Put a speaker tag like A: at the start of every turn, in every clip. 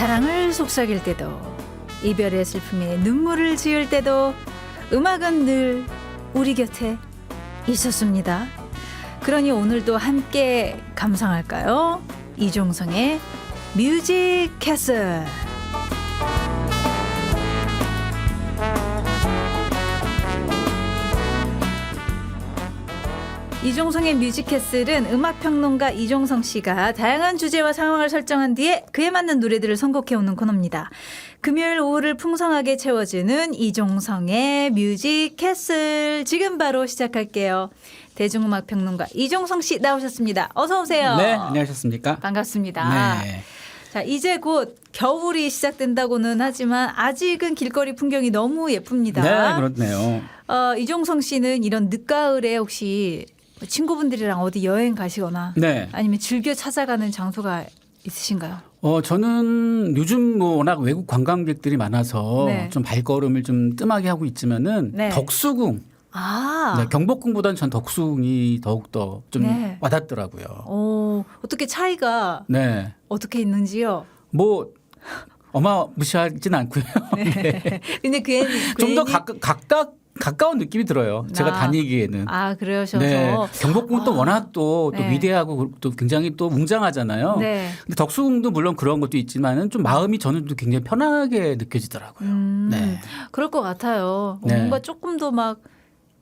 A: 사랑을 속삭일 때도 이별의 슬픔에 눈물을 지을 때도 음악은 늘 우리 곁에 있었습니다. 그러니 오늘도 함께 감상할까요? 이종성의 뮤직 캐슬. 이종성의 뮤직캐슬은 음악평론가 이종성 씨가 다양한 주제와 상황을 설정한 뒤에 그에 맞는 노래들을 선곡해 오는 코너입니다. 금요일 오후를 풍성하게 채워주는 이종성의 뮤직캐슬 지금 바로 시작할게요. 대중음악평론가 이종성 씨 나오셨습니다. 어서 오세요.
B: 네, 안녕하셨습니까?
A: 반갑습니다.
B: 네.
A: 자, 이제 곧 겨울이 시작된다고는 하지만 아직은 길거리 풍경이 너무 예쁩니다.
B: 네, 그렇네요.
A: 어, 이종성 씨는 이런 늦가을에 혹시 친구분들이랑 어디 여행 가시거나
B: 네.
A: 아니면 즐겨 찾아가는 장소가 있으신가요?
B: 어, 저는 요즘 뭐 워낙 외국 관광객들이 많아서
A: 네.
B: 좀 발걸음을 좀 뜸하게 하고 있지만은
A: 네.
B: 덕수궁,
A: 아,
B: 네, 경복궁보다는 전 덕수궁이 더욱더 좀
A: 네.
B: 와닿더라고요.
A: 어, 어떻게 차이가
B: 네.
A: 어떻게 있는지요?
B: 뭐 어마무시하진 않고요.
A: 네. 근데 괜히
B: 좀더
A: 괜히-
B: 각각 가까운 느낌이 들어요. 제가
A: 아.
B: 다니기에는.
A: 아 그러셔서
B: 네. 경복궁은 또
A: 아.
B: 워낙 또, 또
A: 네.
B: 위대하고 또 굉장히 또 웅장하잖아요.
A: 네.
B: 근데 덕수궁도 물론 그런 것도 있지만은 좀 마음이 저는 또 굉장히 편하게 느껴지더라고요.
A: 음,
B: 네.
A: 그럴 것 같아요.
B: 네.
A: 뭔가 조금 더막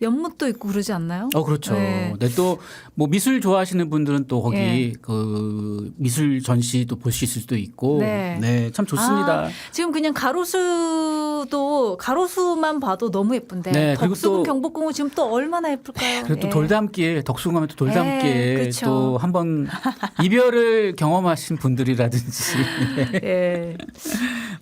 A: 연못도 있고 그러지 않나요?
B: 어 그렇죠.
A: 네.
B: 네. 또뭐 미술 좋아하시는 분들은 또 거기
A: 예.
B: 그 미술 전시도 보실 수도 있고
A: 네.
B: 네, 참 좋습니다.
A: 아, 지금 그냥 가로수도 가로수만 봐도 너무 예쁜데
B: 네,
A: 덕수궁
B: 또-
A: 경복궁은 지금 또 얼마나 예쁠까요?
B: 그리고 또
A: 예.
B: 돌담길 덕수궁 하면 또
A: 예,
B: 돌담길
A: 그쵸.
B: 또 한번 이별을 경험하신 분들이라든지
A: 예.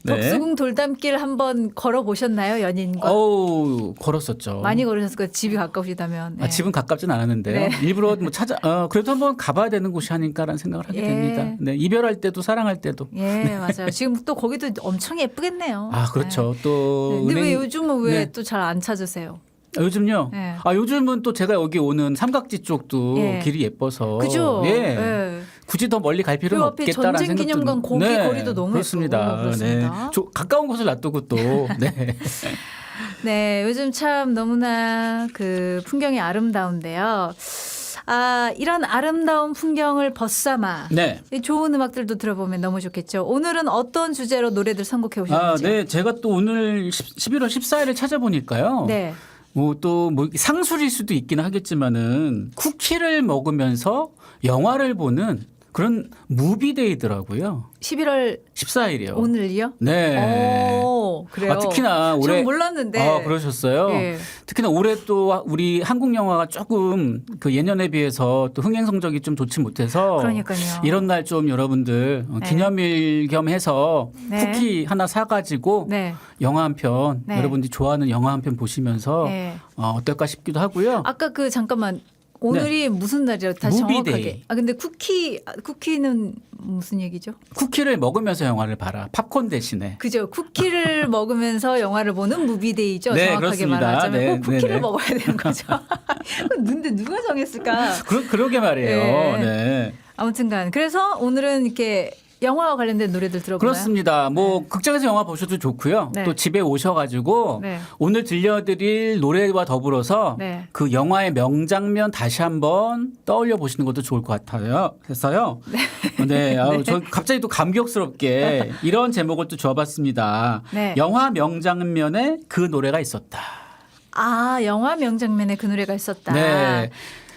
B: 네.
A: 덕수궁 돌담길 한번 걸어 보셨나요, 연인과?
B: 어우 걸었었죠.
A: 많이 걸으셨을 거예요. 집이 가까우시다면.
B: 아,
A: 예.
B: 집은 가깝진 않았는데요.
A: 네.
B: 일부러 뭐 찾아 어, 그래도 한번 가봐야 되는 곳이 아닐까라는 생각을 하게
A: 예.
B: 됩니다. 네, 이별할 때도 사랑할 때도.
A: 예, 맞아요. 지금 또 거기도 엄청 예쁘겠네요.
B: 아 그렇죠.
A: 네.
B: 또
A: 근데 왜
B: 은행-
A: 요즘은 왜
B: 네.
A: 또잘 안 찾으세요?
B: 아, 요즘요.
A: 네.
B: 아 요즘은 또 제가 여기 오는 삼각지 쪽도
A: 예.
B: 길이 예뻐서
A: 그죠?
B: 예.
A: 예.
B: 굳이 더 멀리 갈 필요는
A: 그
B: 없겠다라는 생각도
A: 전쟁기념관 거기
B: 네,
A: 거리도 너무
B: 그렇습니다.
A: 예쁘고 그렇습니다.
B: 네. 저, 가까운 곳을 놔두고 또 네.
A: 네, 요즘 참 너무나 그 풍경이 아름다운데요. 아, 이런 아름다운 풍경을 벗삼아
B: 네.
A: 이 좋은 음악들도 들어보면 너무 좋겠죠. 오늘은 어떤 주제로 노래들 선곡해
B: 아,
A: 오셨는지.
B: 네. 제가 또 오늘 10, 11월 14일을 찾아보니까요.
A: 네.
B: 뭐또뭐 상술일 수도 있긴 하겠지만은 쿠키를 먹으면서 영화를 보는 그런 무비데이더라고요.
A: 11월
B: 14일이요.
A: 오늘이요?
B: 네.
A: 오, 그래요.
B: 아, 특히나 올해
A: 전 몰랐는데.
B: 아, 그러셨어요?
A: 예.
B: 특히나 올해 또 우리 한국 영화가 조금 그 예년에 비해서 또 흥행 성적이 좀 좋지 못해서
A: 그러니까요.
B: 이런 날 좀 여러분들 어,
A: 네.
B: 기념일 겸 해서
A: 네.
B: 쿠키 하나 사 가지고
A: 네.
B: 영화 한편
A: 네.
B: 여러분들이 좋아하는 영화 한 편 보시면서
A: 네.
B: 어, 어떨까 싶기도 하고요.
A: 아까 그 잠깐만 오늘이 무슨 날이라 다시
B: 네. 무비데이.
A: 정확하게. 아 근데 쿠키 아, 쿠키는 무슨 얘기죠?
B: 쿠키를 먹으면서 영화를 봐라. 팝콘 대신에.
A: 그죠. 쿠키를 먹으면서 영화를 보는 무비데이죠.
B: 네,
A: 정확하게
B: 그렇습니다.
A: 말하자면
B: 네,
A: 꼭 쿠키를
B: 네, 네.
A: 먹어야 되는 거죠. 근데 누가 정했을까?
B: 그러, 그러게 말이에요.
A: 네.
B: 네.
A: 아무튼간 그래서 오늘은 이렇게 영화와 관련된 노래들 들어보나요?
B: 그렇습니다. 뭐 극장에서 영화 보셔도 좋고요.
A: 네.
B: 또 집에 오셔가지고
A: 네.
B: 오늘 들려드릴 노래와 더불어서
A: 네.
B: 그 영화의 명장면 다시 한번 떠올려 보시는 것도 좋을 것 같아요. 그래서요. 네. 아우, 저 갑자기 또 감격스럽게 이런 제목을 또 줘봤습니다.
A: 네.
B: 영화 명장면에 그 노래가 있었다.
A: 아 영화 명장면에 그 노래가 있었다.
B: 네.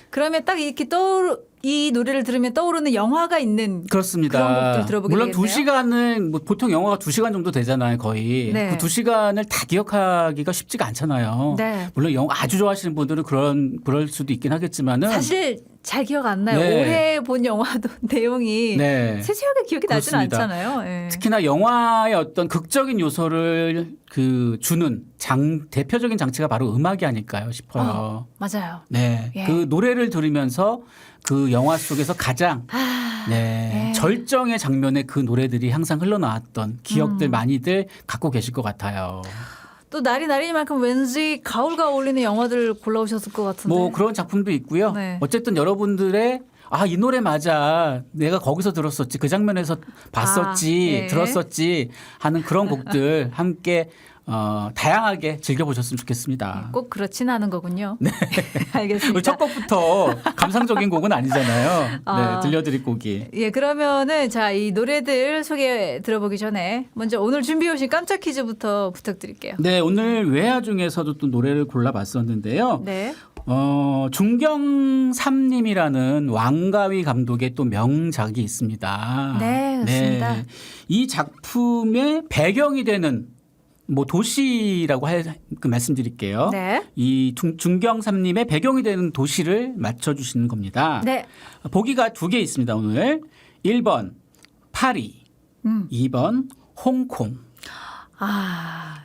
A: 그러면 딱 이렇게 떠오르 이 노래를 들으면 떠오르는 영화가 있는
B: 그렇습니다.
A: 그런 곡들 들어보게
B: 물론 두
A: 되겠네요.
B: 시간은 뭐 보통 영화가 두 시간 정도 되잖아요, 거의.
A: 네.
B: 그두 시간을 다 기억하기가 쉽지가 않잖아요.
A: 네.
B: 물론 영화 아주 좋아하시는 분들은 그런 그럴 수도 있긴 하겠지만은
A: 사실 잘 기억 안 나요.
B: 네.
A: 올해 본 영화도 내용이
B: 네.
A: 세세하게 기억이 나지는
B: 그렇습니다.
A: 않잖아요. 예.
B: 특히나 영화의 어떤 극적인 요소를 그 주는 장 대표적인 장치가 바로 음악이 아닐까요 싶어요.
A: 어, 맞아요.
B: 네.
A: 예.
B: 그 노래를 들으면서 그 영화 속에서 가장
A: 아,
B: 네.
A: 네.
B: 절정의 장면에 그 노래들이 항상 흘러나왔던 기억들
A: 음.
B: 많이들 갖고 계실 것 같아요.
A: 또 날이 날이니만큼 왠지 가을과 어울리는 영화들 골라오셨을 것 같은데.
B: 뭐 그런 작품도 있고요.
A: 네.
B: 어쨌든 여러분들의 아 이 노래 맞아 내가 거기서 들었었지 그 장면에서 봤었지
A: 아, 네.
B: 들었었지 하는 그런 곡들 함께 어, 다양하게 즐겨보셨으면 좋겠습니다.
A: 꼭 그렇진 않은 거군요. 네. 알겠습니다.
B: 첫 곡부터 감상적인 곡은 아니잖아요.
A: 아.
B: 네, 들려드릴 곡이.
A: 예, 그러면은 자, 이 노래들 소개 들어보기 전에 먼저 오늘 준비해 오신 깜짝 퀴즈부터 부탁드릴게요.
B: 네, 오늘 외화 중에서도 또 노래를 골라봤었는데요.
A: 네.
B: 어, 중경삼님이라는 왕가위 감독의 또 명작이 있습니다.
A: 네, 그렇습니다.
B: 이 작품의 배경이 되는 뭐 도시라고 할, 그 말씀드릴게요.
A: 네.
B: 이 중, 중경삼님의 배경이 되는 도시를 맞춰주시는 겁니다.
A: 네.
B: 보기가 두 개 있습니다, 오늘. 1번 파리,
A: 음.
B: 2번 홍콩.
A: 아.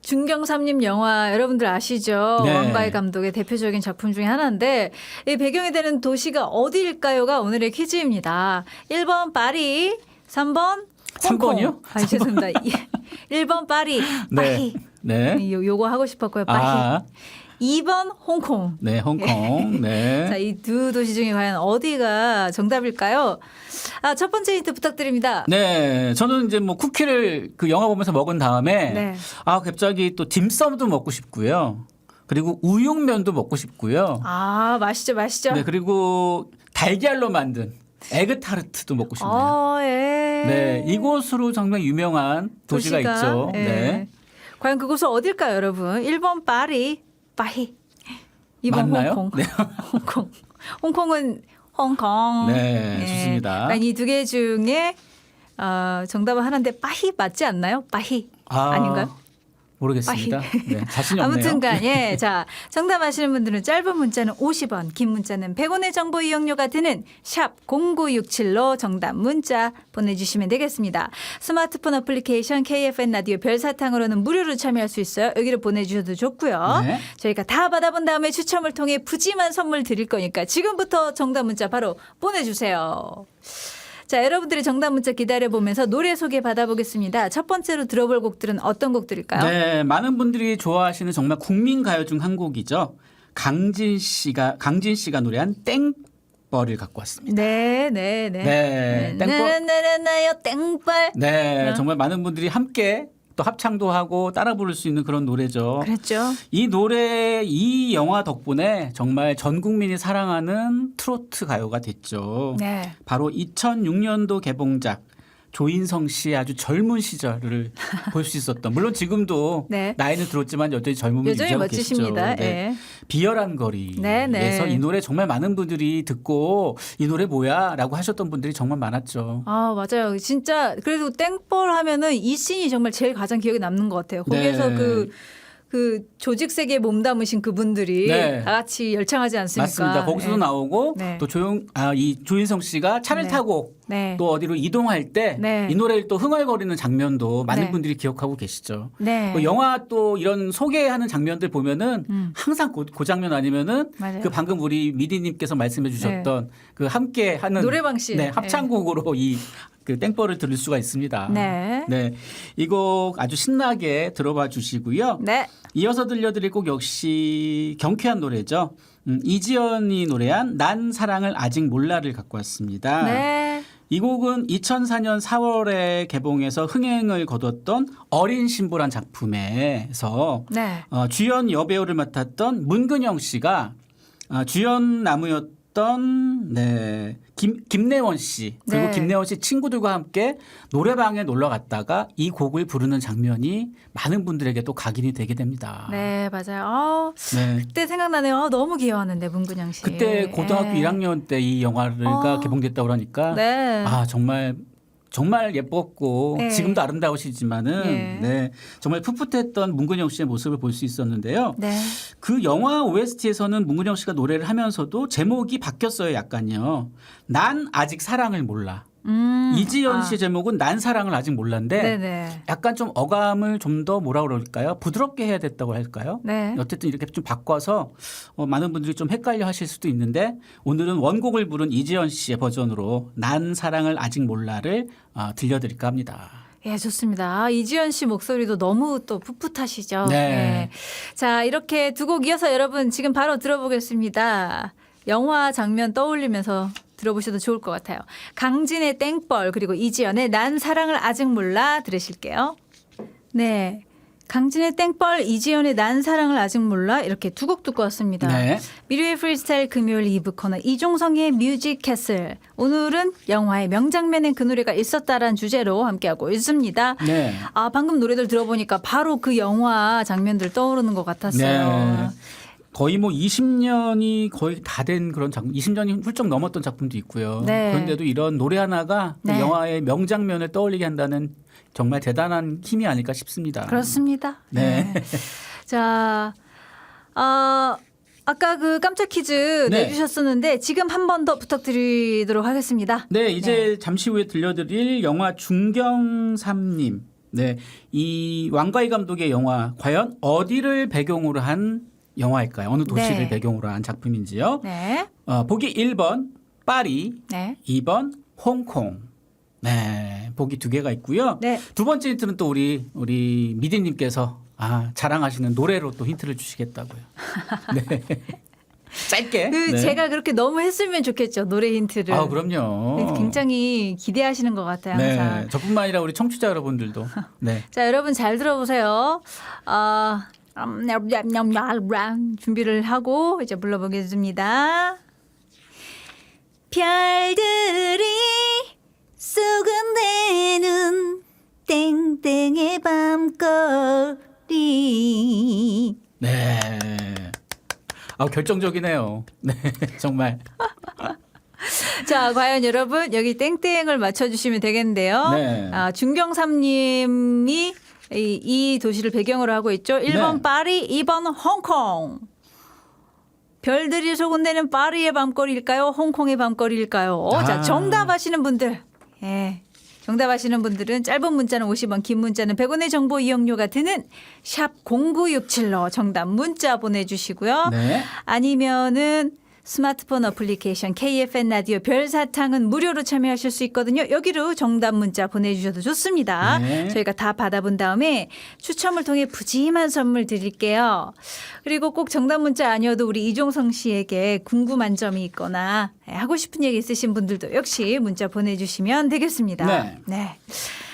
A: 중경삼님 영화 여러분들 아시죠?
B: 네.
A: 왕가희 감독의 대표적인 작품 중에 하나인데 이 배경이 되는 도시가 어디일까요가 오늘의 퀴즈입니다. 1번 파리, 3번
B: 삼
A: 홍콩.
B: 번이요?
A: 아, 죄송합니다. 1번 파리, 파리.
B: 네.
A: 요, 요거 하고 싶었고요. 파리.
B: 아,
A: 2번 홍콩.
B: 네, 홍콩. 네.
A: 자, 이 두 도시 중에 과연 어디가 정답일까요? 아, 첫 번째 힌트 부탁드립니다.
B: 네, 저는 이제 뭐 쿠키를 그 영화 보면서 먹은 다음에
A: 네.
B: 아 갑자기 또 딤섬도 먹고 싶고요. 그리고 우육면도 먹고 싶고요.
A: 아, 맛있죠, 맛있죠.
B: 네, 그리고 달걀로 만든 에그타르트도 먹고 싶네요.
A: 어, 예.
B: 네, 이곳으로 정말 유명한 도시가, 있죠.
A: 예.
B: 네.
A: 과연 그곳은 어딜까요, 여러분? 1번 파리, 파리. 2번
B: 맞나요?
A: 홍콩.
B: 네.
A: 홍콩. 홍콩은 홍콩.
B: 네, 좋습니다.
A: 이두 개 중에 어, 정답은 하나인데 빠히 맞지 않나요? 빠히.
B: 아,
A: 아닌가요?
B: 모르겠습니다. 네, 자신이 없네요.
A: 아무튼간 예. 자, 정답 아시는 분들은 짧은 문자는 50원, 긴 문자는 100원의 정보 이용료가 드는 샵 0967로 정답 문자 보내 주시면 되겠습니다. 스마트폰 어플리케이션 KFN 라디오 별사탕으로는 무료로 참여할 수 있어요. 여기로 보내 주셔도 좋고요.
B: 네.
A: 저희가 다 받아본 다음에 추첨을 통해 푸짐한 선물 드릴 거니까 지금부터 정답 문자 바로 보내 주세요. 자, 여러분들의 정답 문자 기다려 보면서 노래 소개 받아보겠습니다. 첫 번째로 들어볼 곡들은 어떤 곡들일까요?
B: 네, 많은 분들이 좋아하시는 정말 국민 가요 중 한 곡이죠. 강진 씨가 강진 씨가 노래한 땡벌을 갖고 왔습니다.
A: 네, 네, 네.
B: 네, 땡벌.
A: 나나나나요 땡벌.
B: 네,
A: 어.
B: 정말 많은 분들이 함께 또 합창도 하고 따라 부를 수 있는 그런 노래죠.
A: 그랬죠.
B: 이 노래, 이 영화 덕분에 정말 전 국민이 사랑하는 트로트 가요가 됐죠.
A: 네.
B: 바로 2006년도 개봉작 조인성 씨의 아주 젊은 시절을 볼 수 있었던 물론 지금도
A: 네.
B: 나이는 들었지만 여전히 젊음을
A: 여전히
B: 유지하고
A: 멋지십니다.
B: 계시죠. 네.
A: 예.
B: 비열한 거리에서
A: 네, 네.
B: 이 노래 정말 많은 분들이 듣고 이 노래 뭐야라고 하셨던 분들이 정말 많았죠.
A: 아, 맞아요. 진짜 그래도 땡벌 하면은 이 씬이 정말 제일 가장 기억에 남는 것 같아요. 거기에서
B: 네.
A: 그 그 조직 세계에 몸담으신 그분들이
B: 네.
A: 다 같이 열창하지 않습니까?
B: 맞습니다. 거기서도
A: 예.
B: 나오고
A: 네.
B: 또 조용 아 이 조인성 씨가 차를
A: 네.
B: 타고
A: 네.
B: 또 어디로 이동할 때 이
A: 네.
B: 노래를 또 흥얼거리는 장면도 많은
A: 네.
B: 분들이 기억하고 계시죠.
A: 네.
B: 뭐 영화 또 이런 소개하는 장면들 보면은
A: 음.
B: 항상 그, 그 장면 아니면은
A: 맞아요.
B: 그 방금 우리 미디님께서 말씀해 주셨던 그 함께 하는
A: 노래방 씬.
B: 네, 합창곡으로 이 그 땡벌을 들을 수가 있습니다.
A: 네.
B: 네. 이 곡 아주 신나게 들어봐 주시고요.
A: 네.
B: 이어서 들려드릴 곡 역시 경쾌한 노래죠. 음, 이지연이 노래한 난 사랑을 아직 몰라를 갖고 왔습니다.
A: 네.
B: 이 곡은 2004년 4월에 개봉해서 흥행을 거뒀던 어린 신부란 작품에서
A: 네.
B: 어, 주연 여배우를 맡았던 문근영 씨가 어, 주연 나무였던 네, 김, 김래원 씨 그리고
A: 네.
B: 김래원 씨 친구들과 함께 노래방에 놀러 갔다가 이 곡을 부르는 장면이 많은 분들에게 또 각인이 되게 됩니다.
A: 네, 맞아요. 어,
B: 네.
A: 그때 생각나네요. 어, 너무 귀여웠는데 문근영 씨.
B: 그때 고등학교
A: 예.
B: 1학년 때 이 영화가
A: 어.
B: 개봉됐다고 그러니까
A: 네.
B: 아 정말 정말 예뻤고
A: 네.
B: 지금도 아름다우시지만은
A: 예.
B: 네 정말 풋풋했던 문근영 씨의 모습을 볼 수 있었는데요.
A: 네.
B: 그 영화 OST에서는 문근영 씨가 노래를 하면서도 제목이 바뀌었어요. 약간요. 난 아직 사랑을 몰라.
A: 음.
B: 이지연
A: 아.
B: 씨 제목은 난 사랑을 아직 몰랐는데
A: 네네.
B: 약간 좀 어감을 좀 더 뭐라 그럴까요? 부드럽게 해야 됐다고 할까요?
A: 네.
B: 어쨌든 이렇게 좀 바꿔서 어, 많은 분들이 좀 헷갈려 하실 수도 있는데 오늘은 원곡을 부른 이지연 씨의 버전으로 난 사랑을 아직 몰라를 어, 들려드릴까 합니다.
A: 예, 좋습니다. 아, 이지연 씨 목소리도 너무 또 풋풋하시죠.
B: 네.
A: 예. 자, 이렇게 두 곡 이어서 여러분 지금 바로 들어보겠습니다. 영화 장면 떠올리면서 들어보셔도 좋을 것 같아요. 강진의 땡벌 그리고 이지연의 난 사랑을 아직 몰라 들으실게요. 네. 강진의 땡벌, 이지연의 난 사랑을 아직 몰라 이렇게 두 곡 듣고 왔습니다.
B: 네.
A: 미래의 프리스타일 금요일 2부 코너 이종성의 뮤직 캐슬. 오늘은 영화의 명장면에 그 노래가 있었다라는 주제로 함께하고 있습니다.
B: 네.
A: 아 방금 노래들 들어보니까 바로 그 영화 장면들 떠오르는 것 같았어요.
B: 네. 거의 뭐 20년이 거의 다 된 그런 작품, 20년이 훌쩍 넘었던 작품도 있고요.
A: 네.
B: 그런데도 이런 노래 하나가 그
A: 네.
B: 영화의 명장면을 떠올리게 한다는 정말 대단한 힘이 아닐까 싶습니다.
A: 그렇습니다.
B: 네.
A: 자, 어, 아까 그 깜짝 퀴즈
B: 네.
A: 내주셨었는데 지금 한 번 더 부탁드리도록 하겠습니다.
B: 네, 이제 잠시 후에 들려드릴 영화 중경삼님. 네, 이 왕가희 감독의 영화 과연 어디를 배경으로 한 영화일까요? 어느 도시를
A: 네.
B: 배경으로 한 작품인지요?
A: 네,
B: 어, 보기 1번 파리,
A: 네,
B: 2번 홍콩. 네, 보기 두 개가 있고요.
A: 네.
B: 두 번째 힌트는 또 우리 우리 미디님께서 아 자랑하시는 노래로 또 힌트를 주시겠다고요. 네, 짧게.
A: 그
B: 네.
A: 제가 그렇게 너무 했으면 좋겠죠 노래 힌트를.
B: 아 그럼요.
A: 굉장히 기대하시는 것 같아요 항상.
B: 네, 저뿐만 아니라 우리 청취자 여러분들도. 네.
A: 자, 여러분 잘 들어보세요. 아, 음, 냠냠냠냠 준비를 하고 이제 불러보겠습니다. 별들이 수근대는 땡땡의 밤거리.
B: 네. 아 결정적이네요. 네, 정말.
A: 자, 과연 여러분 여기 땡땡을 맞춰주시면 되겠는데요.
B: 네.
A: 아, 중경삼님이 이, 이 도시를 배경으로 하고 있죠. 1번
B: 네.
A: 파리, 2번 홍콩. 별들이 소근대는 파리의 밤거리일까요? 홍콩의 밤거리일까요? 자,
B: 아.
A: 정답 아시는 분들. 예. 정답 아시는 분들은 짧은 문자는 50원, 긴 문자는 100원의 정보 이용료가 드는 샵 0967로 정답 문자 보내주시고요.
B: 네.
A: 아니면은 스마트폰 어플리케이션 KFN 라디오 별사탕은 무료로 참여하실 수 있거든요. 여기로 정답 문자 보내주셔도 좋습니다.
B: 네.
A: 저희가 다 받아본 다음에 추첨을 통해 푸짐한 선물 드릴게요. 그리고 꼭 정답 문자 아니어도 우리 이종성 씨에게 궁금한 점이 있거나 하고 싶은 얘기 있으신 분들도 역시 문자 보내주시면 되겠습니다.
B: 네.
A: 네.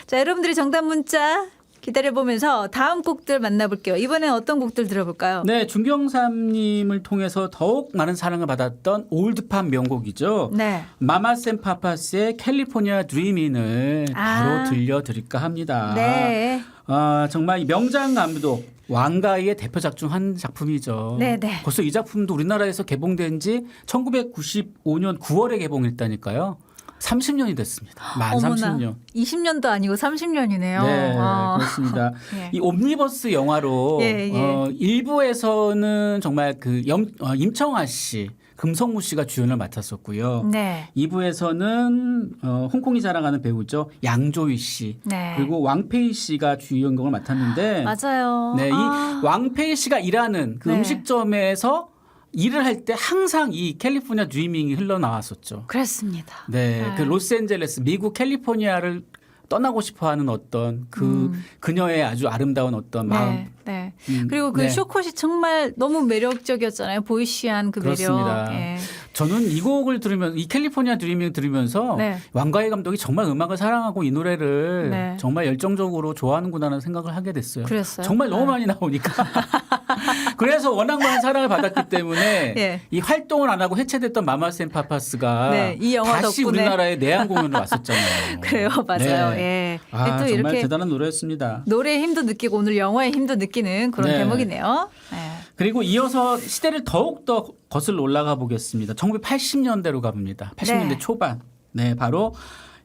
A: 자, 여러분들이 정답 문자 기다려보면서 다음 곡들 만나볼게요. 이번엔 어떤 곡들 들어볼까요?
B: 네, 중경삼님을 통해서 더욱 많은 사랑을 받았던 올드팝 명곡이죠.
A: 네.
B: 마마센 파파스의 캘리포니아 드리민을 바로
A: 아.
B: 들려드릴까 합니다.
A: 네.
B: 아, 정말 이 명장 감독 왕가희의 대표작 중 한 작품이죠.
A: 네, 네.
B: 벌써 이 작품도 우리나라에서 개봉된 지 1995년 9월에 개봉했다니까요. 30년이 됐습니다. 만
A: 어머나.
B: 30년.
A: 20년도 아니고 30년이네요.
B: 네, 그렇습니다.
A: 예.
B: 이 옴니버스 영화로
A: 예, 예.
B: 어, 일부에서는 정말 그 염, 어, 임청아 씨, 금성무 씨가 주연을 맡았었고요.
A: 네.
B: 2부에서는 어, 홍콩이 자랑하는 배우죠 양조위 씨
A: 네.
B: 그리고 왕페이 씨가 주연공을 맡았는데
A: 맞아요.
B: 네,
A: 아.
B: 이 왕페이 씨가 일하는 그
A: 네.
B: 음식점에서 일을 할 때 항상 이 캘리포니아 드리밍이 흘러나왔었죠.
A: 그렇습니다.
B: 네,
A: 네.
B: 그 로스앤젤레스 미국 캘리포니아를 떠나고 싶어하는 어떤 그
A: 음.
B: 그녀의 아주 아름다운 어떤 마음.
A: 네. 네.
B: 음,
A: 그리고 그
B: 네.
A: 쇼컷이 정말 너무 매력적이었잖아요. 보이시한 그
B: 그렇습니다.
A: 매력. 예.
B: 저는 이 곡을 들으면 이 캘리포니아 드리밍 들으면서
A: 네.
B: 왕가희 감독이 정말 음악을 사랑하고 이 노래를
A: 네.
B: 정말 열정적으로 좋아하는구나라는 생각을 하게 됐어요.
A: 그랬어요?
B: 정말 너무
A: 네.
B: 많이 나오니까. 그래서 워낙 많은 사랑을 받았기 때문에
A: 예.
B: 이 활동을 안 하고 해체됐던 마마센 파파스가
A: 네, 이 영화
B: 다시
A: 덕분에.
B: 우리나라에 내한 공연을 왔었잖아요.
A: 그래요. 맞아요.
B: 네.
A: 예.
B: 아,
A: 또
B: 정말 대단한 노래였습니다.
A: 노래의 힘도 느끼고 오늘 영화의 힘도 느끼는 그런
B: 네.
A: 대목이네요. 네.
B: 그리고 이어서 시대를 더욱 더 거슬러 올라가 보겠습니다. 1980년대로 가봅니다. 80년대
A: 네.
B: 초반. 네, 바로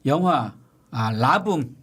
B: 영화 아, 라붐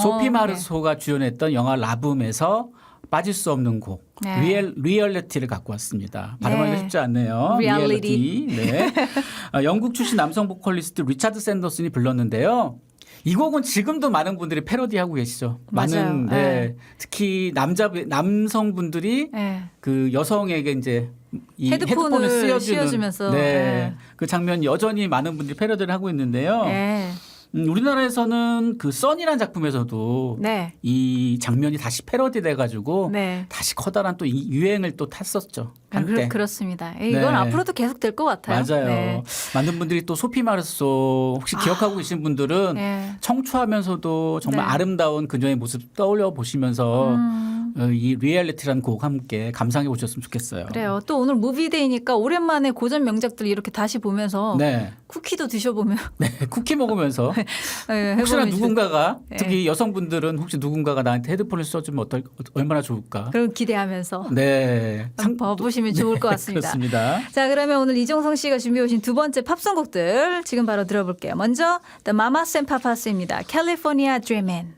B: 소피
A: 어,
B: 마르소가 주연했던 영화 라붐에서 빠질 수 없는 곡
A: 네.
B: 리얼 리얼리티를 갖고 왔습니다. 발음하기
A: 네.
B: 쉽지 않네요.
A: 리얼리티.
B: 리얼리티. 네. 아, 영국 출신 남성 보컬리스트 리차드 샌더슨이 불렀는데요. 이 곡은 지금도 많은 분들이 패러디하고 계시죠.
A: 맞아요.
B: 많은 네.
A: 네.
B: 특히 남자 남성분들이
A: 예.
B: 그 여성에게 이제 이
A: 헤드폰을
B: 헤드폰을 씌워주는
A: 씌워주면서.
B: 네.
A: 네.
B: 그 장면 여전히 많은 분들이 패러디를 하고 있는데요.
A: 예.
B: 음, 우리나라에서는 그 써니라는 작품에서도
A: 네.
B: 이 장면이 다시 패러디 돼 가지고
A: 네.
B: 다시 커다란 또 이 유행을 또 탔었죠 한때.
A: 그, 렇습니다 이건
B: 네.
A: 앞으로도 계속 될 것 같아요.
B: 맞아요.
A: 네.
B: 많은 분들이 또 소피 마르소 혹시 기억하고 계신 분들은
A: 네.
B: 청초하면서도 정말
A: 네.
B: 아름다운 그녀의 모습 떠올려 보시면서
A: 음,
B: 어, 이 리얼리티라는 곡 함께 감상해 보셨으면 좋겠어요.
A: 그래요. 또 오늘 무비데이니까 오랜만에 고전 명작들 이렇게 다시 보면서
B: 네.
A: 쿠키도 드셔보면
B: 네. 쿠키 먹으면서
A: 네,
B: 혹시나
A: 해보면 좋-
B: 누군가가
A: 네.
B: 특히 여성분들은 혹시 누군가가 나한테 헤드폰을 써주면 어떨 얼마나 좋을까.
A: 그럼 기대하면서
B: 네.
A: 한번 봐보시면 좋을 것 같습니다.
B: 그렇습니다.
A: 자, 그러면 오늘 이종성 씨가 준비해 오신 두 번째 팝송곡들 지금 바로 들어볼게요. 먼저 The Mamas and Papas입니다. California Dreamin'.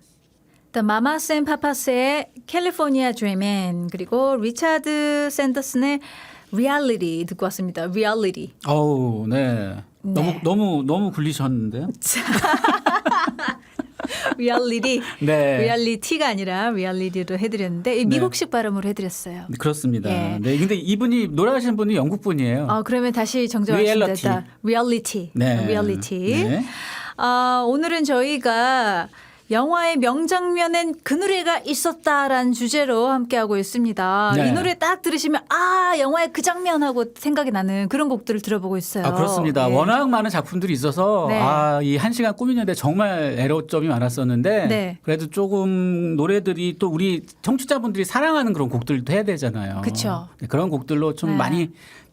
A: The Mamas and Papas의 California Dreamin' 그리고 리차드 샌더슨의 Reality 듣고 왔습니다. Reality.
B: 어우, 네. 너무
A: 네.
B: 너무 너무 굴리셨는데요.
A: Reality.
B: 네.
A: 리얼리티가 아니라 리얼리티로 해드렸는데 이 미국식 발음으로 해드렸어요.
B: 네, 그렇습니다.
A: 예.
B: 네. 근데 이분이 노래하시는 분이 영국 분이에요.
A: 아, 그러면 다시 정정하시면
B: Reality.
A: 된다. Reality.
B: 네.
A: Reality.
B: 네.
A: 아, 오늘은 저희가 영화의 명장면엔 그 노래가 있었다라는 주제로 함께하고 있습니다.
B: 네.
A: 이 노래 딱 들으시면 아 영화의 그 장면하고 생각이 나는 그런 곡들을 들어보고 있어요.
B: 아 그렇습니다.
A: 네.
B: 워낙 많은 작품들이 있어서
A: 네.
B: 아이 한 시간 꾸미는데 정말 애로점이 많았었는데
A: 네.
B: 그래도 조금 노래들이 또 우리 청취자분들이 사랑하는 그런 곡들도 해야 되잖아요. 네, 그런 곡들로 좀
A: 네.
B: 많이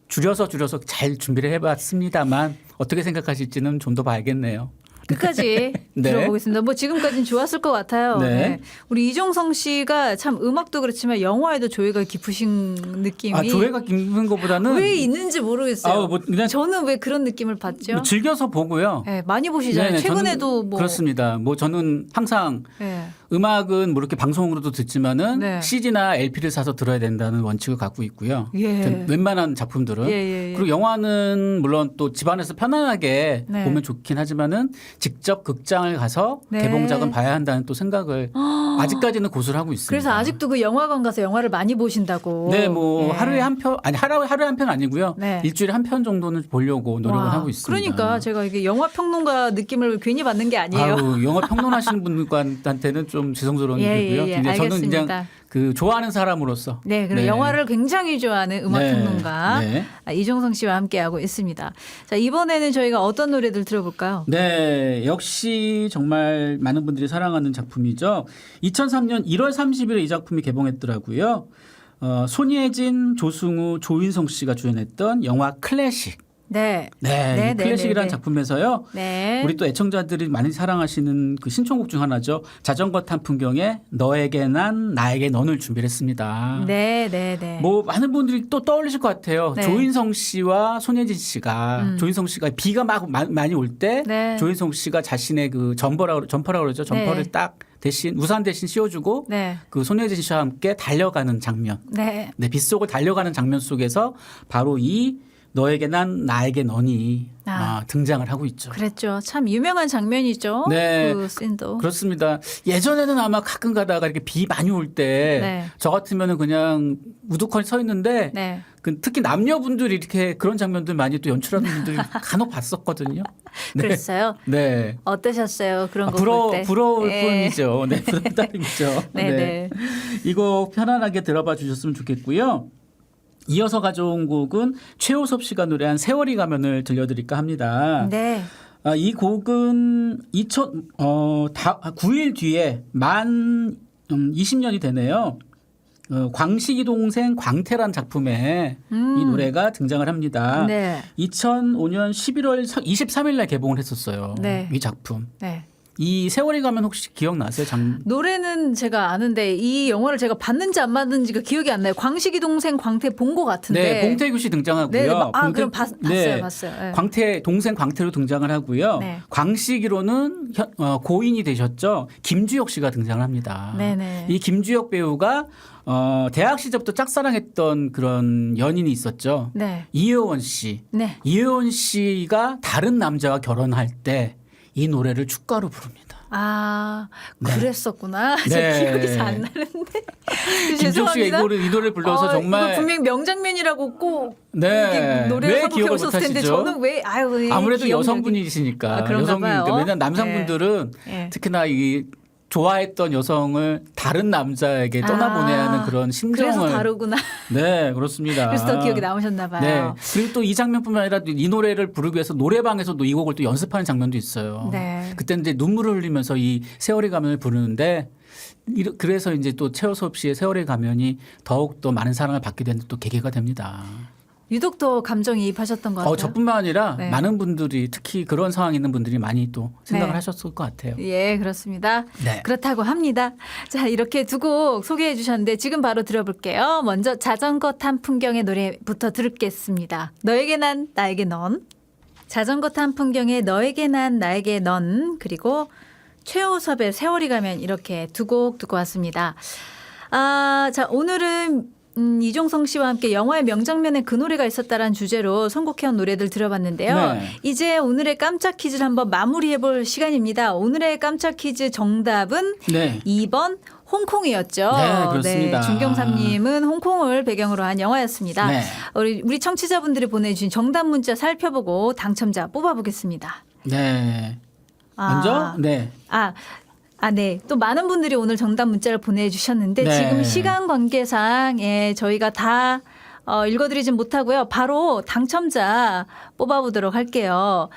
B: 줄여서 줄여서 잘 준비를 해봤습니다만 어떻게 생각하실지는 좀 더 봐야겠네요.
A: 끝까지
B: 네.
A: 들어보겠습니다. 뭐 지금까지는 좋았을 것 같아요.
B: 네.
A: 네. 우리 이종성 씨가 참 음악도 그렇지만 영화에도 조예가 깊으신 느낌이
B: 아 조회가 깊은 것보다는
A: 왜 있는지 모르겠어요.
B: 아, 뭐 그냥
A: 저는 왜 그런 느낌을 받죠?
B: 뭐 즐겨서 보고요.
A: 네, 많이 보시잖아요.
B: 네네,
A: 최근에도
B: 저는
A: 뭐
B: 그렇습니다. 뭐 저는 항상
A: 네.
B: 음악은 뭐 이렇게 방송으로도 듣지만은
A: 네.
B: CD나 LP를 사서 들어야 된다는 원칙을 갖고 있고요.
A: 예.
B: 전 웬만한 작품들은
A: 예, 예, 예.
B: 그리고 영화는 물론 또 집안에서 편안하게
A: 네.
B: 보면 좋긴 하지만은 직접 극장을 가서
A: 네.
B: 개봉작은 봐야 한다는 또 생각을 아직까지는 고수를 하고 있습니다.
A: 그래서 아직도 그 영화관 가서 영화를 많이 보신다고.
B: 네, 뭐
A: 예.
B: 하루에 한 편 아니 하루에 하루에 한 편 아니고요.
A: 네.
B: 일주일에 한 편 정도는 보려고 노력을
A: 와,
B: 하고 있습니다.
A: 그러니까 제가 이게 영화 평론가 느낌을 괜히 받는 게 아니에요.
B: 아유, 영화 평론하시는 분들한테는 좀 죄송스러운
A: 예,
B: 일이고요.
A: 예, 예,
B: 저는
A: 알겠습니다.
B: 그냥 그 좋아하는 사람으로서
A: 네, 그리고 영화를 굉장히 좋아하는 음악
B: 네,
A: 평론가
B: 네.
A: 아, 이종성 씨와 함께 하고 있습니다. 자 이번에는 저희가 어떤 노래들 들어볼까요?
B: 네, 역시 정말 많은 분들이 사랑하는 작품이죠. 2003년 1월 30일에 이 작품이 개봉했더라고요. 어, 손예진, 조승우, 조인성 씨가 주연했던 영화 클래식.
A: 네,
B: 네,
A: 네,
B: 이
A: 네,
B: 클래식이라는
A: 네, 네.
B: 작품에서요.
A: 네,
B: 우리 또 애청자들이 많이 사랑하시는 그 신청곡 중 하나죠. 자전거 탄 풍경에 너에게 난 나에게 넌을 준비를 했습니다.
A: 네, 네, 네.
B: 뭐 많은 분들이 또 떠올리실 것 같아요.
A: 네.
B: 조인성 씨와 손예진 씨가
A: 음.
B: 조인성 씨가 비가 막 마- 많이 올때
A: 네.
B: 조인성 씨가 자신의 그 점퍼라 점퍼라 그러죠. 점퍼를
A: 네.
B: 딱 대신 우산 대신 씌워주고
A: 네,
B: 그 손예진 씨와 함께 달려가는 장면.
A: 네,
B: 네, 빗속을 달려가는 장면 속에서 바로 이 너에게 난 나에게 너니
A: 아.
B: 아, 등장을 하고 있죠.
A: 그랬죠. 참 유명한 장면이죠.
B: 네.
A: 그 씬도.
B: 그렇습니다. 예전에는 아마 가끔 가다가 이렇게 비 많이 올때저
A: 네.
B: 같으면은 그냥 우두커니 서 있는데
A: 네.
B: 그 특히 남녀분들이 이렇게 그런 장면들 많이 또 연출하는 분들이 간혹 봤었거든요. 네.
A: 그랬어요.
B: 네.
A: 어떠셨어요? 그런
B: 아,
A: 거
B: 부러
A: 볼 때.
B: 부러울
A: 네.
B: 뿐이죠. 네, 부러울 따름이죠.
A: 네, 네.
B: 이곡 편안하게 들어봐 주셨으면 좋겠고요. 이어서 가져온 곡은 최호섭 씨가 노래한 세월이 가면을 들려드릴까 합니다.
A: 네.
B: 아, 이 곡은 2000, 어, 다, 9일 뒤에 만 음, 20년이 되네요. 어, 광식이 동생 광태란 작품에 이 노래가 등장을 합니다.
A: 음. 네.
B: 2005년 11월 23일 날 개봉을 했었어요.
A: 네.
B: 이 작품.
A: 네.
B: 이 세월이 가면 혹시 기억나세요? 장...
A: 노래는 제가 아는데 이 영화를 제가 봤는지 안 봤는지가 기억이 안 나요. 광식이 동생 광태 본 것 같은데.
B: 네, 봉태규 씨 등장하고요.
A: 네, 네. 아,
B: 봉태-
A: 그럼 봤, 봤어요,
B: 네.
A: 봤어요. 네.
B: 광태 동생 광태로 등장을 하고요.
A: 네.
B: 광식이로는 현- 어, 고인이 되셨죠. 김주혁 씨가 등장을 합니다.
A: 네네.
B: 이 김주혁 배우가 어, 대학 시절부터 짝사랑했던 그런 연인이 있었죠.
A: 네.
B: 이효원 씨.
A: 네.
B: 이효원 씨가 다른 남자와 결혼할 때 이 노래를 축가로 부릅니다.
A: 아
B: 네.
A: 그랬었구나. 제
B: 네.
A: 기억이 잘 안 나는데
B: 김종 씨가 이
A: 죄송합니다.
B: 노래 이 노래를 불러서
A: 어,
B: 정말
A: 이거 분명 명장면이라고 꼭
B: 네.
A: 노래를
B: 기억을
A: 오셨을 텐데
B: 못하시죠?
A: 저는 왜 아유 왜
B: 아무래도
A: 기억력이-
B: 여성분이시니까
A: 아, 그런가
B: 여성분이니까
A: 봐요.
B: 왜냐면 남성분들은
A: 예.
B: 특히나 이 좋아했던 여성을 다른 남자에게
A: 아,
B: 떠나보내는 그런
A: 그래서
B: 심정을
A: 다르구나.
B: 네 그렇습니다.
A: 그래서 더 기억이 나오셨나 봐요.
B: 네 그리고 또 이 장면뿐만 아니라 이 노래를 부르기 위해서 노래방에서도 이 곡을 또 연습하는 장면도 있어요.
A: 네.
B: 그때 이제 눈물을 흘리면서 이 세월의 가면을 부르는데 그래서 이제 또 최호섭 씨의 세월의 가면이 더욱 더 많은 사랑을 받게 되는 또 계기가 됩니다.
A: 유독 더 감정이입하셨던 것 같아요.
B: 어, 저뿐만 아니라
A: 네.
B: 많은 분들이 특히 그런 상황에 있는 분들이 많이 또 생각을
A: 네.
B: 하셨을 것 같아요.
A: 예, 그렇습니다.
B: 네.
A: 그렇다고 합니다. 자, 이렇게 두 곡 소개해 주셨는데 지금 바로 들어볼게요. 먼저 자전거 탄 풍경의 노래부터 들을겠습니다. 너에게 난 나에게 넌. 자전거 탄 풍경의 너에게 난 나에게 넌 그리고 최호섭의 세월이 가면 이렇게 두 곡 듣고 왔습니다. 아, 자, 오늘은 음, 이종성 씨와 함께 영화의 명장면에 그 노래가 있었다라는 주제로 선곡해온 노래들 들어봤는데요.
B: 네.
A: 이제 오늘의 깜짝 퀴즈를 한번 마무리해 볼 시간입니다. 오늘의 깜짝 퀴즈 정답은
B: 네.
A: 2번 홍콩이었죠.
B: 네, 그렇습니다.
A: 준경삼님은 홍콩을 배경으로 한 영화였습니다.
B: 네.
A: 우리, 우리 청취자분들이 보내주신 정답 문자 살펴보고 당첨자 뽑아보겠습니다.
B: 네.
A: 아.
B: 먼저 네.
A: 아, 아, 네. 또 많은 분들이 오늘 정답 문자를 보내주셨는데
B: 네.
A: 지금 시간 관계상 예, 저희가 다 어, 읽어드리진 못하고요. 바로 당첨자 뽑아보도록 할게요.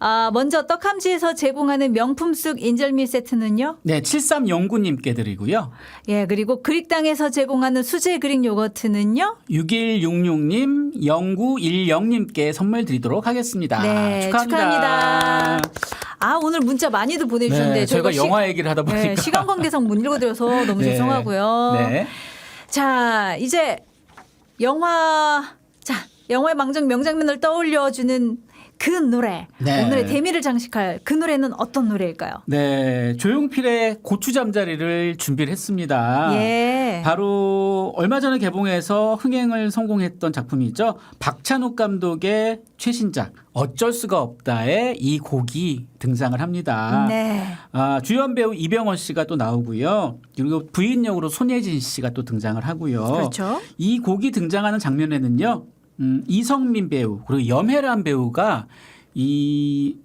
A: 아, 먼저 떡함지에서 제공하는 명품 쑥 인절미 세트는요.
B: 네, 7309님께 드리고요.
A: 예, 그리고 그릭당에서 제공하는 수제 그릭 요거트는요.
B: 6166님, 0910님께 선물 드리도록 하겠습니다.
A: 네, 축하합니다. 아, 오늘 문자 많이들 보내주셨는데
B: 네, 저희가
A: 시-
B: 영화 얘기를 하다 보니까
A: 네, 시간 관계상 못 읽어드려서 너무
B: 네.
A: 죄송하고요.
B: 네.
A: 자, 이제 영화 자, 영화의 망정 명장면을 떠올려주는 그 노래.
B: 네.
A: 오늘의 대미를 장식할 그 노래는 어떤 노래일까요?
B: 네, 조용필의 고추 잠자리를 준비를 했습니다.
A: 예.
B: 바로 얼마 전에 개봉해서 흥행을 성공했던 작품이죠. 박찬욱 감독의 최신작 어쩔 수가 없다에 이 곡이 등장을 합니다.
A: 네.
B: 아, 주연 배우 이병헌 씨가 또 나오고요. 그리고 부인 역으로 손예진 씨가 또 등장을 하고요.
A: 그렇죠.
B: 이 곡이 등장하는 장면에는요. 음, 이성민 배우 그리고 염혜란 배우가 이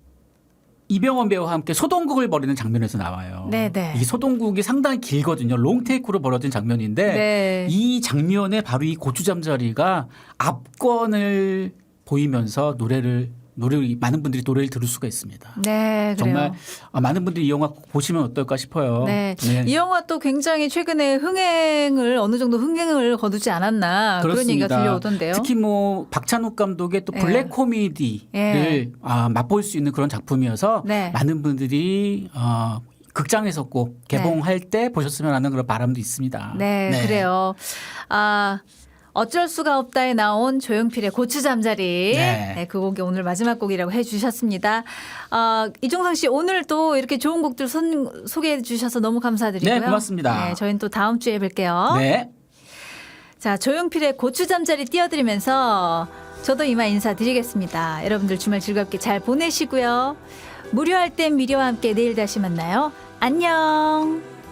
B: 이병헌 배우와 함께 소동국을 벌이는 장면에서 나와요.
A: 네네.
B: 이 소동국이 상당히 길거든요. 롱테이크로 벌어진 장면인데
A: 네.
B: 이 장면에 바로 이 고추 잠자리가 압권을 보이면서 노래를 노래 많은 분들이 노래를 들을 수가 있습니다.
A: 네, 그래요.
B: 정말 아, 많은 분들이 이 영화 꼭 보시면 어떨까 싶어요.
A: 네. 이 영화 또 굉장히 최근에 흥행을 어느 정도 흥행을 거두지 않았나 그런 얘기가
B: 그렇습니다.
A: 들려오던데요.
B: 특히 뭐 박찬욱 감독의 또
A: 예.
B: 블랙 코미디를
A: 예.
B: 아, 맛볼 수 있는 그런 작품이어서
A: 네.
B: 많은 분들이 어, 극장에서 꼭 개봉할 때 보셨으면 하는 그런 바람도 있습니다.
A: 네, 그래요. 아. 어쩔 수가 없다에 나온 조용필의 고추 잠자리.
B: 네.
A: 네. 그 곡이 오늘 마지막 곡이라고 해 주셨습니다. 아, 이종상 씨 오늘 또 이렇게 좋은 곡들 선, 소개해 주셔서 너무 감사드리고요.
B: 네, 고맙습니다.
A: 네, 저희는 또 다음 주에 뵐게요.
B: 네.
A: 자, 조용필의 고추 잠자리 띄워드리면서 저도 이만 인사드리겠습니다. 여러분들 주말 즐겁게 잘 보내시고요. 무료할 땐 미려와 함께 내일 다시 만나요. 안녕.